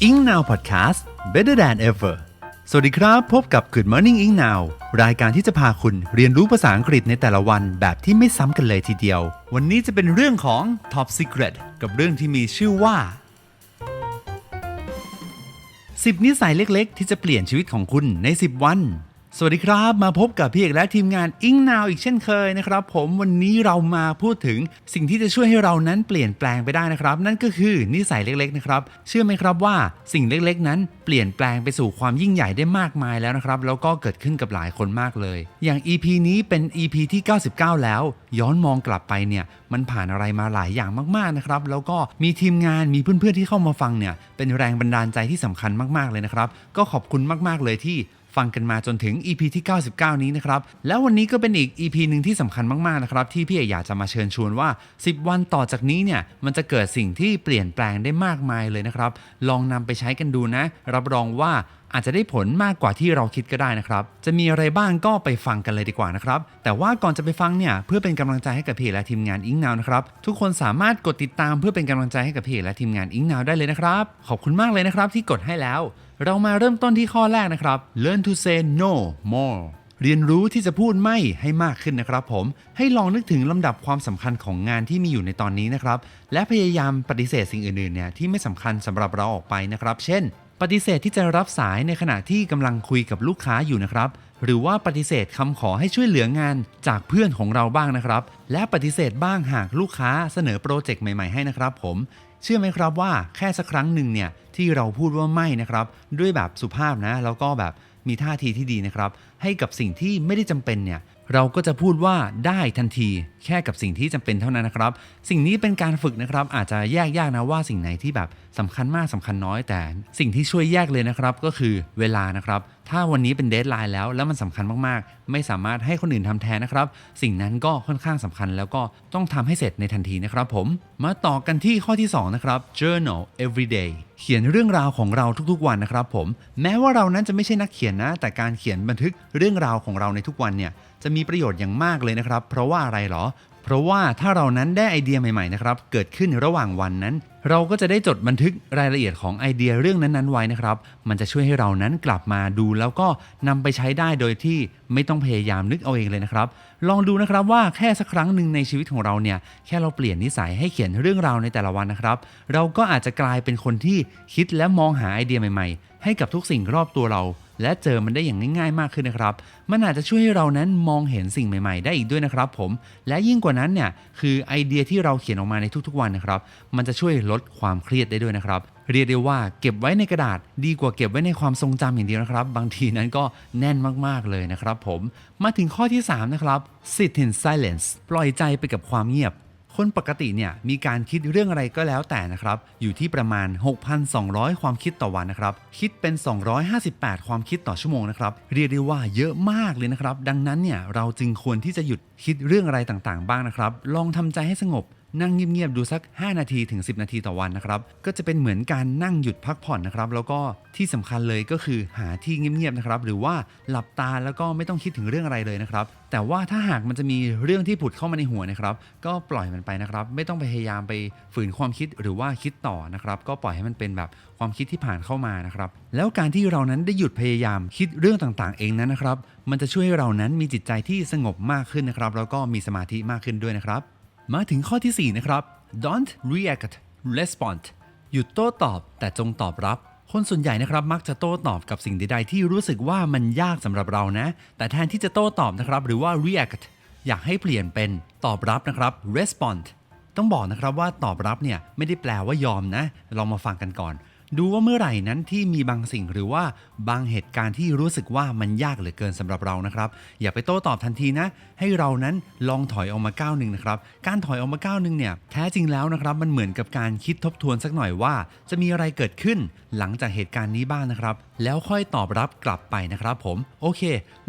Ing Now Podcast Better than ever สวัสดีครับ พบกับ Good Morning Ing Now รายการที่จะพาคุณเรียนรู้ภาษาอังกฤษในแต่ละวันแบบที่ไม่ซ้ำกันเลยทีเดียว วันนี้จะเป็นเรื่องของ Top Secret กับเรื่องที่มีชื่อว่า 10 นิสัยเล็กๆ ที่จะเปลี่ยนชีวิตของคุณใน 10 วัน สวัสดีครับ มาพบกับพี่เอกและทีมงานอิงนาวอีกเช่นเคยนะครับ ผมวันนี้เรามาพูดถึงสิ่งที่จะช่วยให้เรานั้นเปลี่ยนแปลงไปได้นะครับ นั่นก็คือนิสัยเล็กๆนะครับ เชื่อไหมครับว่าสิ่งเล็กๆ นั้นเปลี่ยนแปลงไปสู่ความยิ่งใหญ่ได้มากมายแล้วนะครับ แล้วก็เกิดขึ้นกับหลายคนมากเลย อย่าง EP นี้เป็น EP ที่ 99 แล้ว ย้อนมองกลับไปเนี่ยมันผ่านอะไรมาหลายอย่างมากๆนะครับแล้วก็มีทีมงานมีเพื่อนๆที่เข้ามาฟังเนี่ยเป็นแรงบันดาลใจที่สำคัญมากๆเลยนะครับก็ขอบคุณมากๆเลยที่ ฟังกันมาจนถึง EP ที่ 99 นี้นะครับ แล้ววันนี้ก็เป็นอีก EP หนึ่งที่สำคัญมาก ๆ นะครับ ที่พี่เอกอยากจะมาเชิญชวนว่า 10 วันต่อจากนี้เนี่ย มันจะเกิดสิ่งที่เปลี่ยนแปลงได้มากมายเลยนะครับ ลองนำไปใช้กันดูนะ รับรองว่าอาจจะได้ผลมากกว่าที่เราคิดก็ได้นะครับ จะมีอะไรบ้างก็ไปฟังกันเลยดีกว่านะครับ แต่ว่าก่อนจะไปฟังเนี่ยเพื่อเป็นกำลังใจให้กับพี่และทีมงานอิงนาวนะครับ ทุกคนสามารถกดติดตามเพื่อเป็นกำลังใจให้กับพี่และทีมงานอิงนาวได้เลยนะครับ ขอบคุณมากเลยนะครับที่กดให้แล้ว เรามาเริ่มต้นที่ข้อแรกนะครับ learn to say no more เรียนรู้ที่จะพูดไม่ให้มากขึ้นนะครับผม ให้ลองนึกถึงลำดับความสำคัญของงานที่มีอยู่ในตอนนี้นะครับ และพยายามปฏิเสธสิ่งอื่นๆเนี่ยที่ไม่สำคัญสำหรับเราออกไปนะครับ เช่น ปฏิเสธที่จะรับสายในขณะที่กำลังคุยกับลูกค้าอยู่นะครับ หรือว่าปฏิเสธคำขอให้ช่วยเหลืองานจากเพื่อนของเราบ้างนะครับ และปฏิเสธบ้างหากลูกค้าเสนอโปรเจกต์ใหม่ๆให้นะครับผม เชื่อไหมครับว่าแค่สักครั้งหนึ่งเนี่ยที่เราพูดว่าไม่นะครับด้วยแบบสุภาพนะแล้วก็แบบมีท่าทีที่ดีนะครับ ให้กับสิ่งที่ไม่ได้จำเป็นเนี่ยเราก็จะพูดว่าได้ทันที แค่กับสิ่งที่จำเป็นเท่านั้นนะครับ สิ่งนี้เป็นการฝึกนะครับ อาจจะแยกยากนะว่าสิ่งไหนที่แบบสำคัญมากสำคัญน้อยแต่ สิ่งที่ช่วยแยกเลยนะครับก็คือเวลานะครับ ถ้าวันนี้เป็นเดทไลน์แล้วแล้วมันสำคัญมากๆ ไม่สามารถให้คนอื่นทำแทนนะครับ สิ่งนั้นก็ค่อนข้างสำคัญแล้วก็ต้องทำให้เสร็จในทันทีนะครับผม มาต่อกันที่ข้อที่ 2 นะครับ journal every day เขียนเรื่องราวของเราทุกๆวันนะครับผม แม้ว่าเรานั้นจะไม่ใช่นักเขียนนะ แต่การเขียนบันทึกเรื่องราวของเราในทุกวันเนี่ยจะมีประโยชน์อย่างมากเลยนะครับ เพราะว่าอะไรหรอ เพราะว่าถ้าเรานั้นได้ไอเดียใหม่ๆนะครับเกิดขึ้นระหว่างวันนั้น เราก็จะได้จดบันทึกรายละเอียดของไอเดียเรื่องนั้นๆไว้นะครับ มันจะช่วยให้เรานั้นกลับมาดูแล้วก็นำไปใช้ได้โดยที่ไม่ต้องพยายามนึกเอาเองเลยนะครับ ลองดูนะครับว่าแค่สักครั้งหนึ่งในชีวิตของเราเนี่ยแค่เราเปลี่ยนนิสัยให้เขียนเรื่องราวในแต่ละวันนะครับ เราก็อาจจะกลายเป็นคนที่คิดและมองหาไอเดียใหม่ ๆ ให้กับทุกสิ่งรอบตัวเรา และเจอมันได้อย่างง่ายๆมากขึ้นนะครับ มันอาจจะช่วยให้เรานั้นมองเห็นสิ่งใหม่ๆ ได้อีกด้วยนะครับผม และยิ่งกว่านั้นเนี่ยคือไอเดียที่เราเขียนออกมาในทุกๆวันนะครับ มันจะช่วยลดความเครียดได้ด้วยนะครับ เรียกได้ว่าเก็บไว้ในกระดาษดีกว่าเก็บไว้ในความทรงจำอย่างเดียวนะครับ บางทีนั้นก็แน่นมากๆเลยนะครับผม มาถึงข้อที่3นะครับ sit in silence ปล่อยใจไปกับความเงียบ คนปกติเนี่ยมีการคิดเรื่องอะไรก็แล้วแต่นะครับ อยู่ที่ประมาณ 6,200 ความคิดต่อวันนะครับ คิดเป็น 258 ความคิดต่อชั่วโมงนะครับ เรียกได้ว่าเยอะมากเลยนะครับ ดังนั้นเนี่ยเราจึงควรที่จะหยุดคิดเรื่องอะไรต่างๆ บ้างนะครับ ลองทำใจให้สงบ นั่งเงียบๆดูสัก 5 นาทีถึง 10 นาทีต่อวันนะครับ ก็จะเป็นเหมือนการนั่งหยุดพักผ่อนนะครับ แล้วก็ที่สำคัญเลยก็คือหาที่เงียบๆนะครับ หรือว่าหลับตาแล้วก็ไม่ต้องคิดถึงเรื่องอะไรเลยนะครับ แต่ว่าถ้าหากมันจะมีเรื่องที่ผุดเข้ามาในหัวนะครับ ก็ปล่อยมันไปนะครับ ไม่ต้องพยายามไปฝืนความคิดหรือว่าคิดต่อนะครับ ก็ปล่อยให้มันเป็นแบบความคิดที่ผ่านเข้ามานะครับ แล้วการที่เรานั้นได้หยุดพยายามคิดเรื่องต่างๆ เองนั้นนะครับ มันจะช่วยให้เรานั้นมีจิตใจที่สงบมากขึ้นนะครับ แล้วก็มีสมาธิมากขึ้นด้วยนะครับ มาถึงข้อที่ 4 นะครับ don't react respond หยุดโต้ตอบแต่จงตอบรับ คนส่วนใหญ่นะครับมักจะโต้ตอบกับสิ่งใดๆ ที่รู้สึกว่ามันยากสำหรับเรานะ แต่แทนที่จะโต้ตอบนะครับ หรือว่า react อยากให้เปลี่ยนเป็นตอบรับนะครับ respond ต้องบอกนะครับว่าตอบรับเนี่ยไม่ได้แปลว่ายอมนะ ลองมาฟังกันก่อน ดูว่าเมื่อไหร่นั้นที่มีบางสิ่งหรือว่าบางเหตุการณ์ที่รู้สึกว่ามันยากเหลือเกินสำหรับเรานะครับ อย่าไปโต้ตอบทันทีนะ ให้เรานั้นลองถอยออกมาก้าวหนึ่งนะครับ การถอยออกมาก้าวหนึ่งเนี่ยแท้จริงแล้วนะครับ มันเหมือนกับการคิดทบทวนสักหน่อยว่า จะมีอะไรเกิดขึ้นหลังจากเหตุการณ์นี้บ้างนะครับ แล้วค่อยตอบรับกลับไปนะครับผมโอเค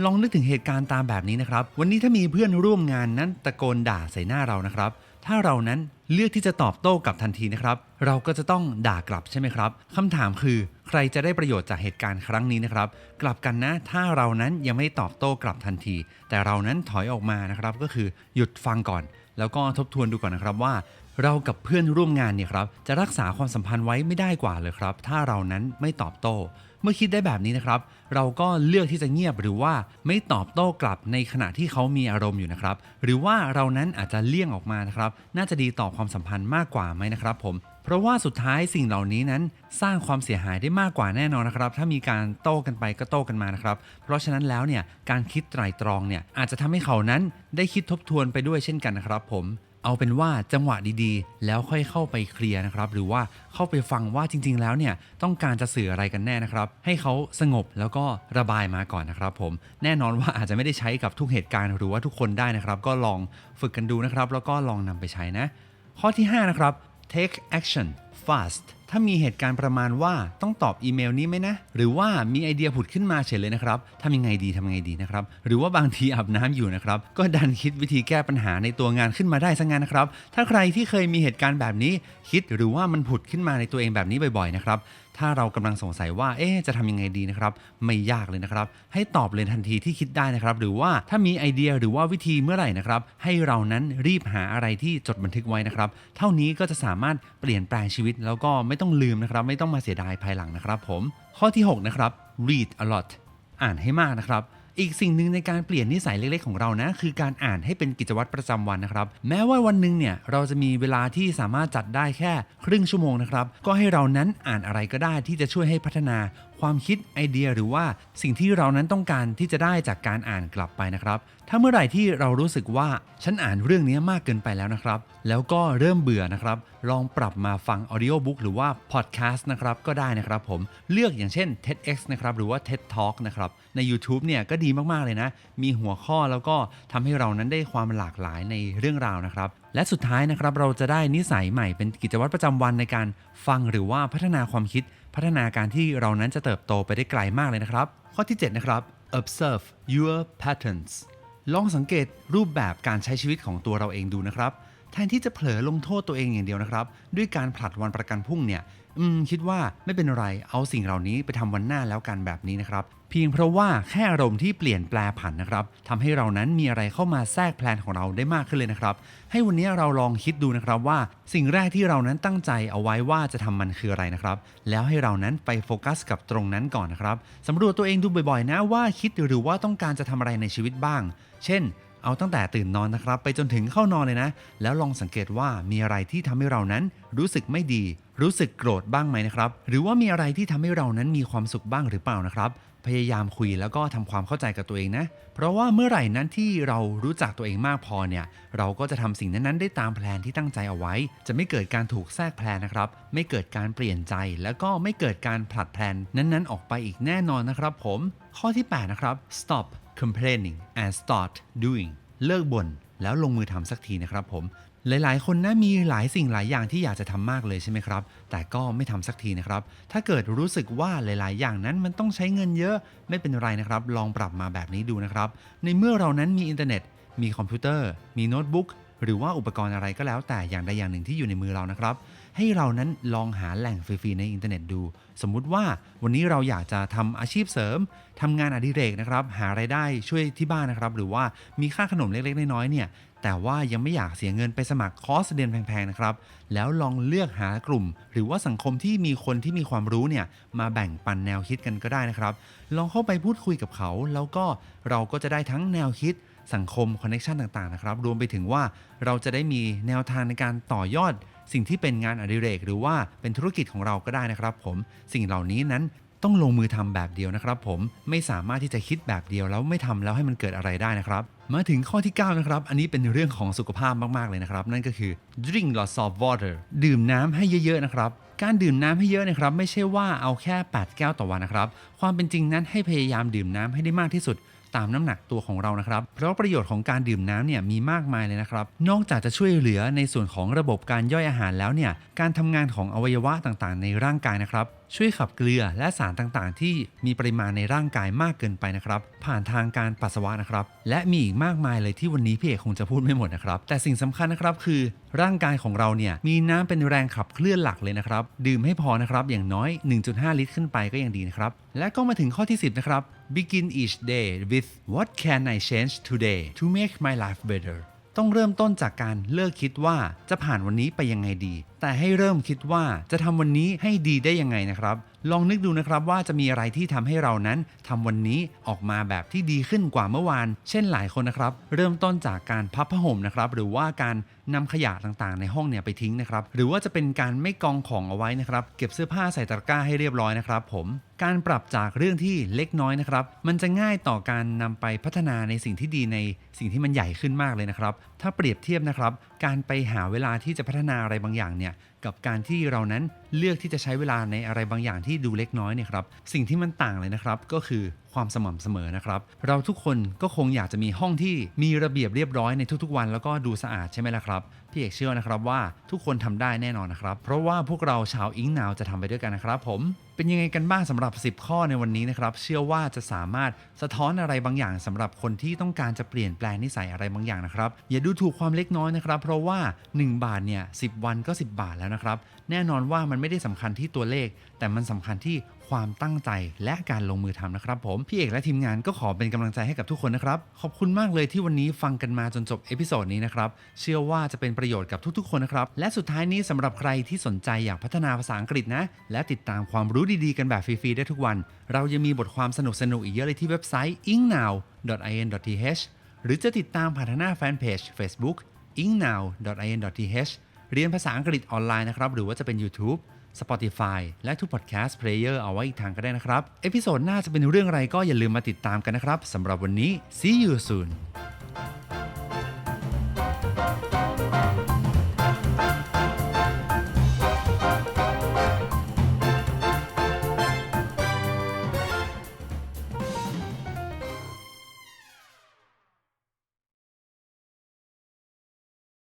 ลองนึกถึงเหตุการณ์ตามแบบนี้นะครับ วันนี้ถ้ามีเพื่อนร่วมงานนั้นตะโกนด่าใส่หน้าเรานะครับถ้าเรานั้น เลือกที่จะตอบโต้กลับทันทีนะครับ เราก็จะต้องด่ากลับใช่ไหมครับคำถามคือใครจะได้ประโยชน์จากเหตุการณ์ครั้งนี้นะครับ กลับกันนะ ถ้าเรานั้นยังไม่ตอบโต้กลับทันที แต่เรานั้นถอยออกมานะครับ ก็คือหยุดฟังก่อน แล้วก็ทบทวนดูก่อนนะครับว่า เรากับเพื่อนร่วมงานเนี่ยครับจะรักษาความสัมพันธ์ไว้ไม่ได้กว่าเลยครับ ถ้าเรานั้นไม่ตอบโต้ มื่อคิดได้แบบนี้นะครับ เราก็เลือกที่จะเงียบหรือว่าไม่ตอบโต้กลับในขณะที่เขามีอารมณ์อยู่นะครับ หรือว่าเรานั้นอาจจะเลี่ยงออกมานะครับ น่าจะดีต่อความสัมพันธ์มากกว่าไหมนะครับผมเพราะว่าสุดท้ายสิ่งเหล่านี้นั้นสร้างความเสียหายได้มากกว่าแน่นอนนะครับ ถ้ามีการโต้กันไปก็โต้กันมานะครับ เพราะฉะนั้นแล้วเนี่ยการคิดไตร่ตรองเนี่ยอาจจะทำให้เขานั้นได้คิดทบทวนไปด้วยเช่นกันนะครับผม เอาเป็นว่าจังหวะดีๆ แล้วค่อยเข้าไปเคลียร์นะครับ หรือว่าเข้าไปฟังว่าจริง ๆ แล้วเนี่ยต้องการจะสื่ออะไรกันแน่นะครับ ให้เขาสงบแล้วก็ระบายมาก่อนนะครับ ผมแน่นอนว่าอาจจะไม่ได้ใช้กับทุกเหตุการณ์หรือว่าทุกคนได้นะครับ ก็ลองฝึกกันดูนะครับ แล้วก็ลองนำไปใช้นะ ข้อที่5นะครับ take action fast ถ้ามีเหตุการณ์ประมาณว่าต้องตอบอีเมลนี้ไหมนะ หรือว่ามีไอเดียผุดขึ้นมาเฉยเลยนะครับทำยังไงดีทำยังไงดีนะครับ หรือว่าบางทีอาบน้ำอยู่นะครับ ก็ดันคิดวิธีแก้ปัญหาในตัวงานขึ้นมาได้ซะงั้นนะครับ ถ้าใครที่เคยมีเหตุการณ์แบบนี้คิดหรือว่ามันผุดขึ้นมาในตัวเองแบบนี้บ่อยๆนะครับ ถ้าเรากำลังสงสัยว่า เอ๊จะทำยังไงดีนะครับ ไม่ยากเลยนะครับ ให้ตอบเลยทันทีที่คิดได้นะครับ หรือว่าถ้ามีไอเดียหรือว่าวิธีเมื่อไหร่นะครับ ให้เรานั้นรีบหาอะไรที่จดบันทึกไว้นะครับ เท่านี้ก็จะสามารถเปลี่ยนแปลงชีวิต แล้วก็ไม่ต้องลืมนะครับ ไม่ต้องมาเสียดายภายหลังนะครับ ผม ข้อที่ 6 นะครับ read a lot อ่านให้มากนะครับ อีกสิ่งหนึ่งในการเปลี่ยนนิสัยเล็กๆของเรานะ คือการอ่านให้เป็นกิจวัตรประจำวันนะครับ แม้ว่าวันหนึ่งเนี่ยเราจะมีเวลาที่สามารถจัดได้แค่ครึ่งชั่วโมงนะครับ ก็ให้เรานั้นอ่านอะไรก็ได้ที่จะช่วยให้พัฒนา ความคิดไอเดียหรือว่าสิ่งที่เรานั้นต้องการที่จะได้จากการอ่านกลับไปนะครับ ถ้าเมื่อไหร่ที่เรารู้สึกว่าฉันอ่านเรื่องนี้มากเกินไปแล้วนะครับ แล้วก็เริ่มเบื่อนะครับ ลองปรับมาฟัง audiobook หรือว่า podcast นะครับก็ได้นะครับผมเลือกอย่างเช่น TEDx นะครับหรือว่า TED Talk นะครับใน YouTube เนี่ยก็ดีมาก ๆ เลยนะ มีหัวข้อแล้วก็ทำให้เรานั้นได้ความหลากหลายในเรื่องราวนะครับ และสุดท้ายนะครับเราจะได้นิสัยใหม่เป็นกิจวัตรประจำวันในการฟังหรือว่าพัฒนาความคิด พัฒนาการที่เรานั้นจะเติบโตไปได้ไกลมากเลยนะครับ ข้อที่ 7 นะครับ observe your patterns ลองสังเกตรูปแบบการใช้ชีวิตของตัวเราเองดูนะครับ แทนที่จะเผลอลงโทษตัวเองอย่างเดียวนะครับ ด้วยการผลัดวันประกันพรุ่งเนี่ยอืมคิดว่าไม่เป็นไรเอาสิ่งเหล่านี้ไปทำวันหน้าแล้วกันแบบนี้นะครับเพียงเพราะว่าแค่อารมณ์ที่เปลี่ยนแปลผันนะครับทำให้เรานั้นมีอะไรเข้ามาแทรกแพลนของเราได้มากขึ้นเลยนะครับ ให้วันนี้เราลองคิดดูนะครับว่า สิ่งแรกที่เรานั้นตั้งใจเอาไว้ว่าจะทำมันคืออะไรนะครับ แล้วให้เรานั้นไปโฟกัสกับตรงนั้นก่อนนะครับสำรวจตัวเองดูบ่อยๆ นะว่าคิดหรือว่าต้องการจะทำอะไรในชีวิตบ้าง เช่นเอาตั้งแต่ตื่นนอนนะครับ ไปจนถึงเข้านอนเลยนะ แล้วลองสังเกตว่ามีอะไรที่ทำให้เรานั้นรู้สึกไม่ดี รู้สึกโกรธบ้างไหมนะครับ หรือว่ามีอะไรที่ทำให้เรานั้นมีความสุขบ้างหรือเปล่านะครับ พยายามคุยแล้วก็ทำความเข้าใจกับตัวเองนะ เพราะว่าเมื่อไหร่นั้นที่เรารู้จักตัวเองมากพอเนี่ย เราก็จะทำสิ่งนั้นๆได้ตามแพลนที่ตั้งใจเอาไว้ จะไม่เกิดการถูกแทรกแพลนนะครับ ไม่เกิดการเปลี่ยนใจ แล้วก็ไม่เกิดการผลัดแพลนนั้นๆ ออกไปอีกแน่นอนนะครับ ผม ข้อที่ 8 นะครับ stop complaining and start doing เลิกบ่นแล้วลงมือทำสักทีนะครับผม หลายๆ คนนะมีหลายสิ่งหลายอย่างที่อยากจะทำมากเลยใช่ไหมครับ แต่ก็ไม่ทำสักทีนะครับ ถ้าเกิดรู้สึกว่าหลาย ๆ อย่างนั้นมันต้องใช้เงินเยอะไม่เป็นไรนะครับ ลองปรับมาแบบนี้ดูนะครับ ในเมื่อเรานั้นมีอินเทอร์เน็ต มีคอมพิวเตอร์ มีโน้ตบุ๊กหรือว่าอุปกรณ์อะไรก็แล้วแต่อย่างใดอย่างหนึ่งที่อยู่ในมือเรานะครับ ให้เรานั้นลองหาแหล่งฟรีๆในอินเทอร์เน็ตดู สมมุติว่าวันนี้เราอยากจะทำอาชีพเสริมทำงานอดิเรกนะครับ หาไรายได้ช่วยที่บ้านนะครับ หรือว่ามีค่าขนมเล็กๆ น้อยๆเนี่ยแต่ว่ายังไม่อยากเสียเงินไปสมัครคอร์สเรียนแพงๆนะครับ แล้วลองเลือกหากลุ่ม หรือว่าสังคมที่มีคนที่มีความรู้เนี่ยมาแบ่งปันแนวคิดกันก็ได้นะครับ ลองเข้าไปพูดคุยกับเขา แล้วก็เราก็จะได้ทั้งแนวคิดสังคมคอนเน t ชันต่างๆนะครับ รวมไปถึงว่าเราจะได้มีแนวทางในการต่อยอด สิ่งที่เป็นงานอดิเรก หรือว่าเป็นธุรกิจของเราก็ได้นะครับ ผมสิ่งเหล่านี้นั้นต้องลงมือทำแบบเดียวนะครับ ผมไม่สามารถที่จะคิดแบบเดียวแล้วไม่ทำแล้วให้มันเกิดอะไรได้นะครับ มาถึงข้อที่ 9 นะครับ อันนี้เป็นเรื่องของสุขภาพมากๆเลยนะครับ นั่นก็คือ drink lots of water ดื่มน้ำให้เยอะๆนะครับการดื่มน้ำให้เยอะนะครับ ไม่ใช่ว่าเอาแค่ 8 แก้วต่อวันนะครับ ความเป็นจริงนั้นให้พยายามดื่มน้ำให้ได้มากที่สุด ตามน้ำหนักตัวของเรานะครับ เพราะประโยชน์ของการดื่มน้ำเนี่ยมีมากมายเลยนะครับ นอกจากจะช่วยเหลือในส่วนของระบบการย่อยอาหารแล้วเนี่ยการทำงานของอวัยวะต่างๆ ในร่างกายนะครับช่วยขับเกลือและสารต่างๆ ที่มีปริมาณในร่างกายมากเกินไปนะครับ ผ่านทางการปัสสาวะนะครับ และมีอีกมากมายเลยที่วันนี้พี่เอกคงจะพูดไม่หมดนะครับ แต่สิ่งสำคัญนะครับคือ ร่างกายของเราเนี่ยมีน้ำเป็นแรงขับเคลื่อนหลักเลยนะครับ ดื่มให้พอนะครับ อย่างน้อย 1.5 ลิตรขึ้นไปก็ยังดีนะครับ และก็มาถึงข้อที่ 10 นะครับ begin each day with what can I change today to make my life better ต้องเริ่มต้นจากการเลิกคิดว่าจะผ่านวันนี้ไปยังไงดีแต่ให้เริ่มคิดว่าจะทำวันนี้ให้ดีได้ยังไงนะครับ ลองนึกดูนะครับว่าจะมีอะไรที่ทำให้เรานั้นทำวันนี้ออกมาแบบที่ดีขึ้นกว่าเมื่อวาน เช่นหลายคนนะครับ เริ่มต้นจากการพับผ้าห่มนะครับ หรือว่าการนำขยะต่างๆ ในห้องเนี่ยไปทิ้งนะครับ หรือว่าจะเป็นการไม่กองของเอาไว้นะครับ เก็บเสื้อผ้าใส่ตะกร้าให้เรียบร้อยนะครับ ผม การปรับจากเรื่องที่เล็กน้อยนะครับ มันจะง่ายต่อการนำไปพัฒนาในสิ่งที่ดีในสิ่งที่มันใหญ่ขึ้นมากเลยนะครับถ้าเปรียบเทียบนะครับ การไปหาเวลาที่จะพัฒนาอะไรบางอย่างเนี่ยกับการที่เรานั้นเลือกที่จะใช้เวลาในอะไรบางอย่างที่ดูเล็กน้อยเนี่ยครับสิ่งที่มันต่างเลยนะครับ ก็คือความสม่ำเสมอนะครับ เราทุกคนก็คงอยากจะมีห้องที่มีระเบียบเรียบร้อยในทุกๆวัน แล้วก็ดูสะอาดใช่ไหมล่ะครับพี่เอกเชื่อนะครับว่าทุกคนทำได้แน่นอนนะครับ เพราะว่าพวกเราชาวอิงนาวจะทำไปด้วยกันนะครับผม เป็นยังไงกันบ้างสำหรับ 10 ข้อในวันนี้นะครับ เชื่อว่าจะสามารถสะท้อนอะไรบางอย่างสำหรับคนที่ต้องการจะเปลี่ยนแปลงนิสัยอะไรบางอย่างนะครับ อย่าดูถูกความเล็กน้อยนะครับ เพราะว่า 1 บาทเนี่ยสิวันก็ 10 บาทแล้วนะครับ แน่นอนว่ามันไม่ได้สำคัญที่ตัวเลข แต่มันสำคัญที่ ความตั้งใจและการลงมือทำนะครับผม พี่เอกและทีมงานก็ขอเป็นกำลังใจให้กับทุกคนนะครับ ขอบคุณมากเลยที่วันนี้ฟังกันมาจนจบเอพิโซดนี้นะครับ เชื่อว่าจะเป็นประโยชน์กับทุกๆคนนะครับ และสุดท้ายนี้สำหรับใครที่สนใจอยากพัฒนาภาษาอังกฤษนะ และติดตามความรู้ดีๆกันแบบฟรีๆได้ทุกวัน เรายังมีบทความสนุกๆอีกเยอะเลยที่เว็บไซต์ ingnow.in.th หรือจะติดตามผ่านทางหน้าแฟนเพจ Facebook ingnow.in.th เรียนภาษาอังกฤษออนไลน์นะครับหรือว่าจะเป็น YouTube Spotify และทุก podcast player เอาไว้อีกทางก็ได้นะครับ เอพิโซดหน้าจะเป็นเรื่องอะไรก็อย่าลืมมาติดตามกันนะครับสำหรับวันนี้ see you soon